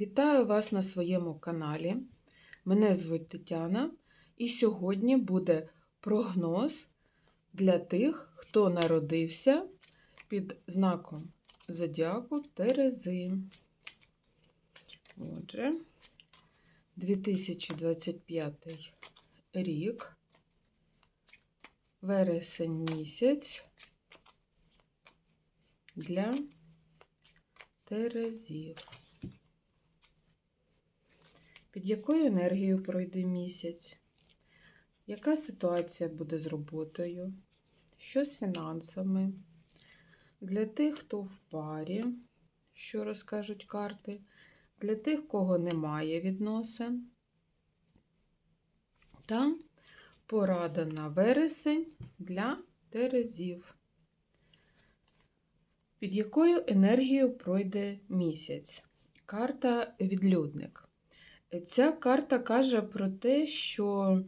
Вітаю вас на своєму каналі. Мене звуть Тетяна, і сьогодні буде прогноз для тих, хто народився під знаком Зодіаку Терези. Отже, 2025 рік, вересень місяць для Терезів. Під якою енергією пройде місяць? Яка ситуація буде з роботою? Що з фінансами? Для тих, хто в парі, що розкажуть карти, для тих, кого немає відносин. Та порада на вересень для Терезів. Під якою енергією пройде місяць? Карта відлюдник. Ця карта каже про те, що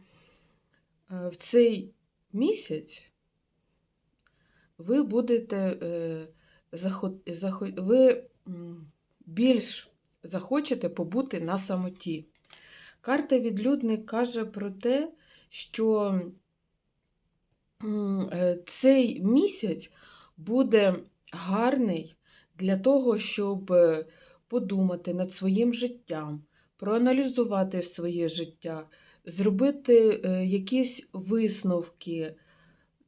е, в цей місяць ви будете е, ви більш захочете побути на самоті. Карта відлюдник каже про те, що е, цей місяць буде гарний для того, щоб подумати над своїм життям, проаналізувати своє життя, зробити е, якісь висновки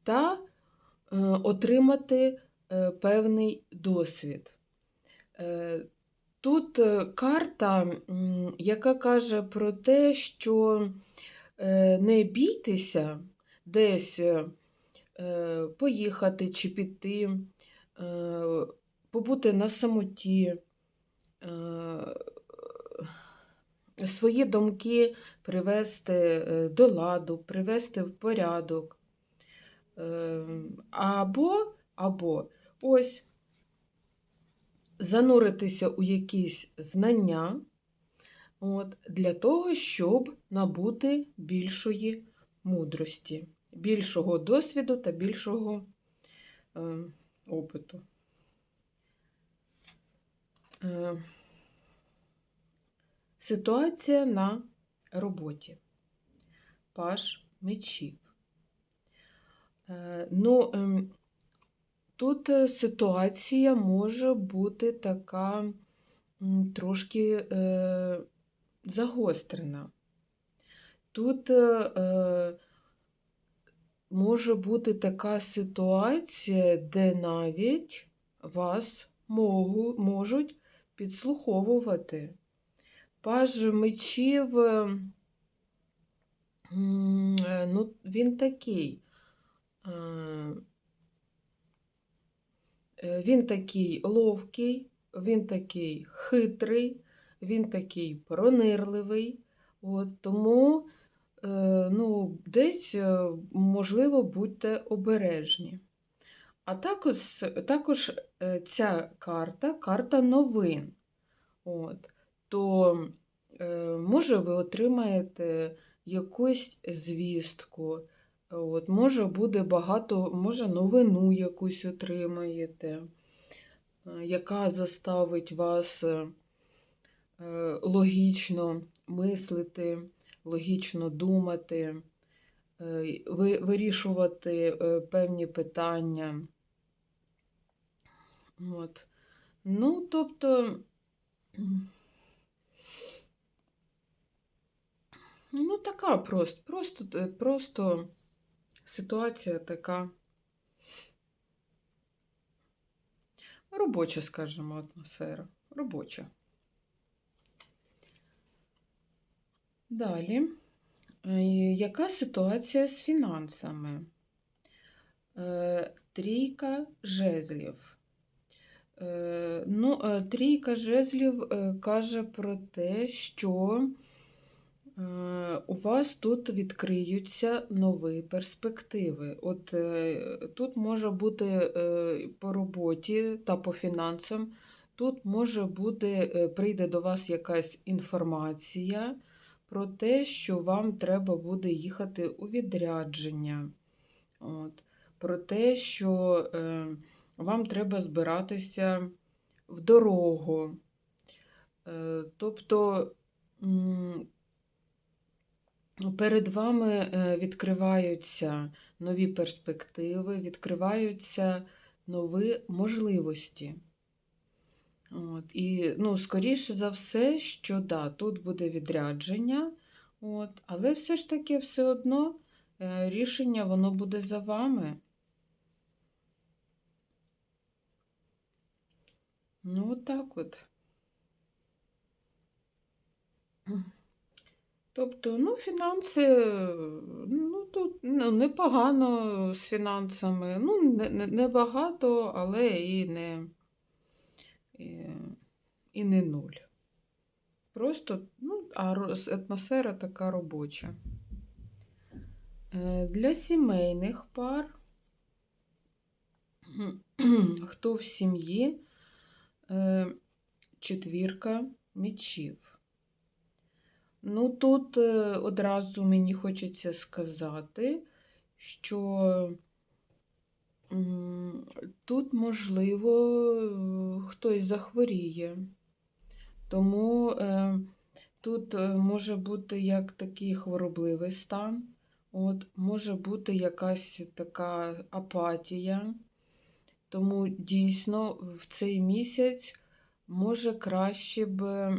та е, отримати е, певний досвід. Тут карта, яка каже про те, що не бійтеся десь поїхати чи піти, побути на самоті, свої думки привести е, до ладу, привести в порядок. Е, Або, або ось зануритися у якісь знання от, для того, щоб набути більшої мудрості, більшого досвіду та більшого е, опиту. Е, ситуація на роботі. Паш мечів. Е, ну, ем, Тут е, ситуація може бути така трошки е, загострена. Тут може бути така ситуація, де навіть вас можуть підслуховувати. Паж мечів, е, ну, він такий. е, Е, Він такий ловкий, він такий хитрий, він такий пронирливий. От, тому ну, десь, можливо, будьте обережні. А також, також ця карта карта новин. От, то, е, може, ви отримаєте якусь звістку. От, Може, буде багато, може, новину якусь отримаєте, е, яка заставить вас е, логічно мислити, логічно думати, вирішувати певні питання. От. Ну, тобто, м, ну, така просто, просто, е, просто ситуація така робоча, скажімо, атмосфера. Робоча. Далі. Е, Яка ситуація з фінансами? Е, Трійка жезлів. Ну, трійка жезлів каже про те, що у вас тут відкриються нові перспективи. От е, тут може бути е, по роботі та по фінансам, тут може бути, е, прийде до вас якась інформація про те, що вам треба буде їхати у відрядження. От. Про те, що е, вам треба збиратися в дорогу. Е, Тобто перед вами е, відкриваються нові перспективи, відкриваються нові можливості. От, і, ну, скоріше за все, що да, тут буде відрядження, от, але все ж таки все одно е, рішення воно буде за вами. Ну, от так от. Тобто, ну, фінанси, ну, тут непогано з фінансами. Ну, не, не, не але і не, і, і не нуль. Просто, ну, а атмосфера така робоча. Е, Для сімейних пар, хто в сім'ї, е, четвірка мечів. Ну, тут е, одразу мені хочеться сказати, що тут, можливо, хтось захворіє. Тому е, тут е, може бути як такий хворобливий стан, от, може бути якась така апатія. Тому дійсно в цей місяць може краще б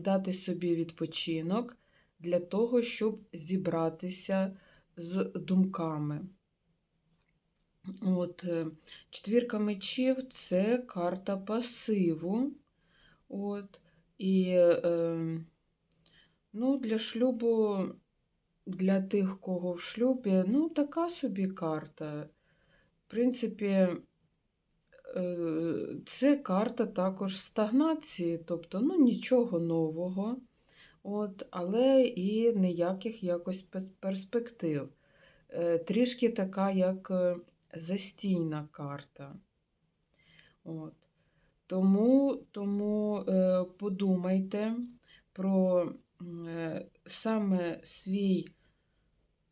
дати собі відпочинок для того, щоб зібратися з думками. От, е, четвірка мечів це карта пасиву. От, і е, ну, для шлюбу, для тих, кого в шлюбі, ну, така собі карта. В принципі, це карта також стагнації, тобто ну, нічого нового, от, але і ніяких якось перспектив. Е, Трішки така, як е, застійна карта. От. Тому, тому е, подумайте про е, саме свій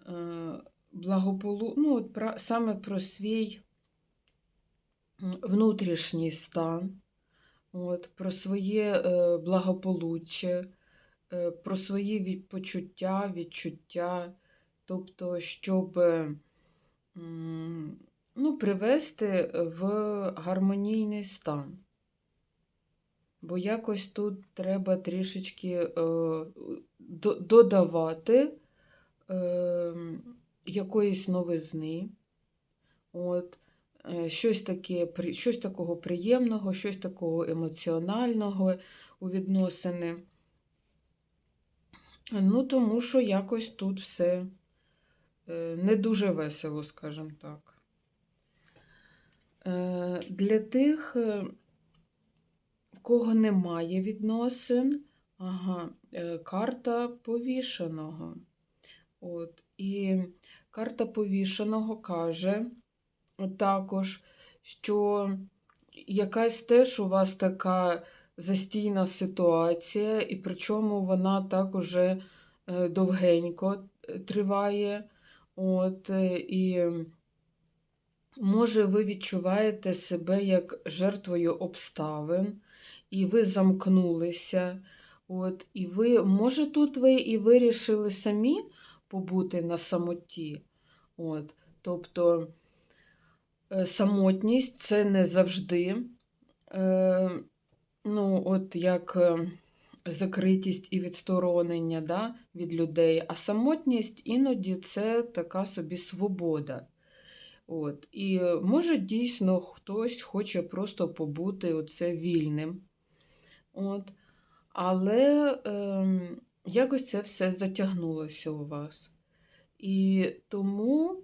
е, благополу... ну, от, саме про свій внутрішній стан, от, про своє е, благополуччя, е, про свої почуття, відчуття, тобто, щоб е, ну, привести в гармонійний стан. Бо якось тут треба трішечки е, до- додавати е, якоїсь новизни. От, щось, таке, щось такого приємного, щось такого емоціонального у відносини. Ну, тому що якось тут все е, не дуже весело, скажімо так. Е, Для тих, е, в кого немає відносин, ага, е, карта повішеного. От, і карта повішеного каже також, що якась теж у вас така застійна ситуація, і причому вона так уже е, довгенько е, триває. От, е, і може ви відчуваєте себе як жертвою обставин, і ви замкнулися. От, і ви, може, тут ви і вирішили самі побути на самоті. От, тобто самотність це не завжди, е, ну, от як е, закритість і відсторонення да, від людей, а самотність іноді це така собі свобода. От. І е, може дійсно хтось хоче просто побути оце вільним. От. Але ем, якось це все затягнулося у вас. І тому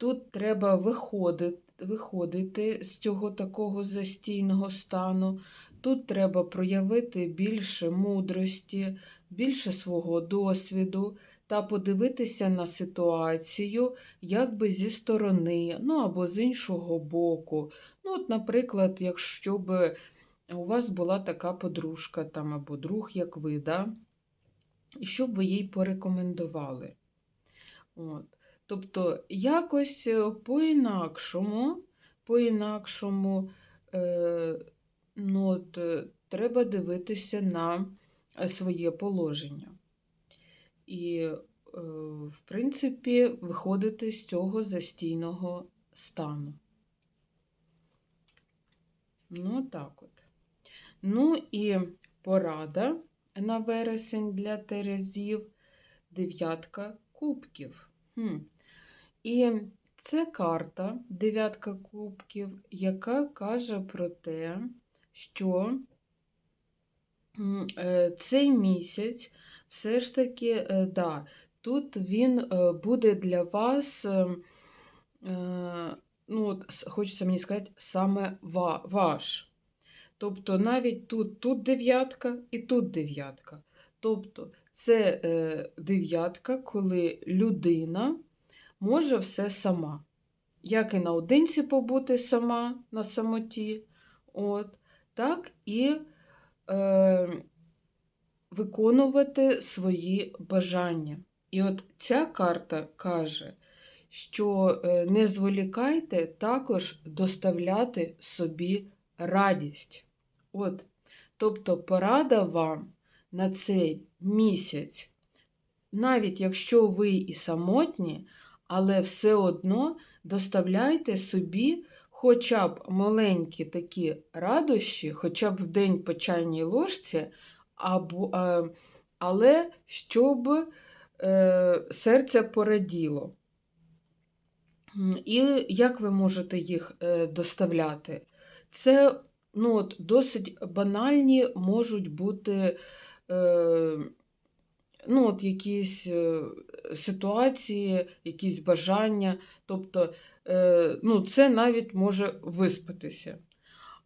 тут треба виходити, виходити з цього такого застійного стану. Тут треба проявити більше мудрості, більше свого досвіду та подивитися на ситуацію якби зі сторони, ну або з іншого боку. Ну, от, наприклад, якщо б у вас була така подружка там, або друг, як ви, да? і що б ви їй порекомендували. От. Тобто, якось е, по-інакшому, по-інакшому, е, ну, от, е, треба дивитися на е, своє положення. І, е, в принципі, виходити з цього застійного стану. Ну, так от. Ну і порада на вересень для Терезів дев'ятка кубків. Хм. І це карта дев'ятка кубків, яка каже про те, що е, цей місяць все ж таки, е, да, тут він е, буде для вас, ну, хочеться мені сказати, саме ваш. Тобто навіть тут, тут дев'ятка і тут дев'ятка. Тобто це дев'ятка, коли людина може все сама. Як і наодинці побути сама на самоті, от, так і е, виконувати свої бажання. І от ця карта каже, що е, не зволікайте також доставляти собі радість. От, тобто порада вам на цей місяць, навіть якщо ви і самотні, але все одно доставляйте собі хоча б маленькі такі радощі, хоча б в день по чайній ложці, або, е, але щоб е, серце пораділо. І як ви можете їх е, доставляти? Це ну, от, досить банальні можуть бути е, ну, от, якісь е, ситуації, якісь бажання. Тобто, е, ну, це навіть може виспатися.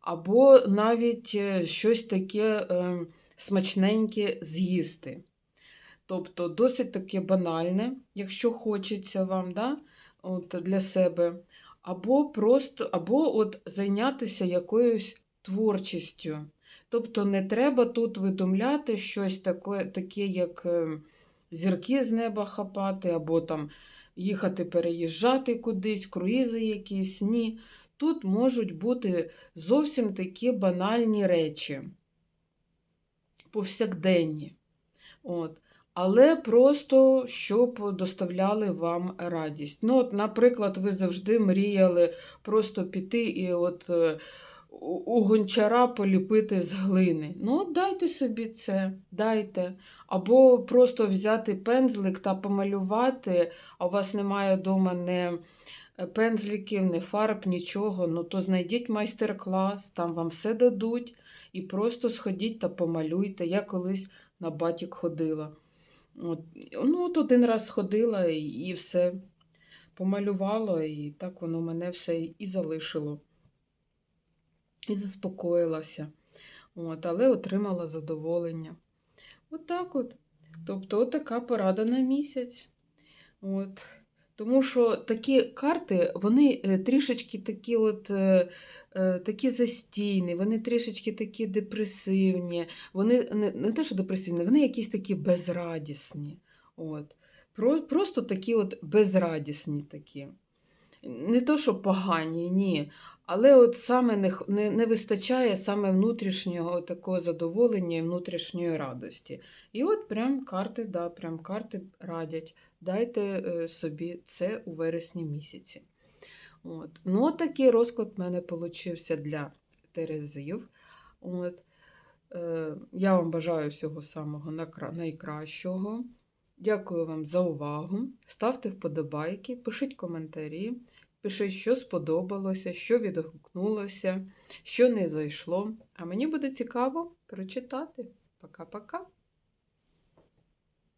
Або навіть е, щось таке е, смачненьке з'їсти. Тобто досить таке банальне, якщо хочеться вам да, от, для себе. Або просто, або от зайнятися якоюсь творчістю. Тобто не треба тут видумляти щось таке, таке як е, зірки з неба хапати, або там їхати переїжджати кудись, круїзи якісь. Ні. Тут можуть бути зовсім такі банальні речі, повсякденні. От. Але просто щоб доставляли вам радість. Ну, от, Наприклад, ви завжди мріяли просто піти і от е, у гончара поліпити з глини. Ну, дайте собі це, дайте. Або просто взяти пензлик та помалювати, а у вас немає вдома не пензликів, не фарб, нічого. Ну, то знайдіть майстер-клас, там вам все дадуть. І просто сходіть та помалюйте. Я колись на батік ходила. От, ну, от один раз ходила і, все помалювало, і так воно мене все і залишило. І заспокоїлася. От, але отримала задоволення. От так от. Тобто, от така порада на місяць. От. Тому що такі карти, вони е, трішечки такі от, е, е, такі застійні, вони трішечки такі депресивні, вони не, не те, що депресивні, вони якісь такі безрадісні. От. Про, просто такі от безрадісні такі. Не то, що погані, ні. Але от саме не, не, не вистачає саме внутрішнього такого задоволення і внутрішньої радості. І от прям карти, да, прям карти радять. Дайте е, собі це у вересні місяці. От. Ну, от такий розклад в мене получився для Терезів. От. Е, я вам бажаю всього самого найкращого. Дякую вам за увагу. Ставте вподобайки, пишіть коментарі, пишіть, що сподобалося, що відгукнулося, що не зайшло. А мені буде цікаво прочитати. Пока-пока.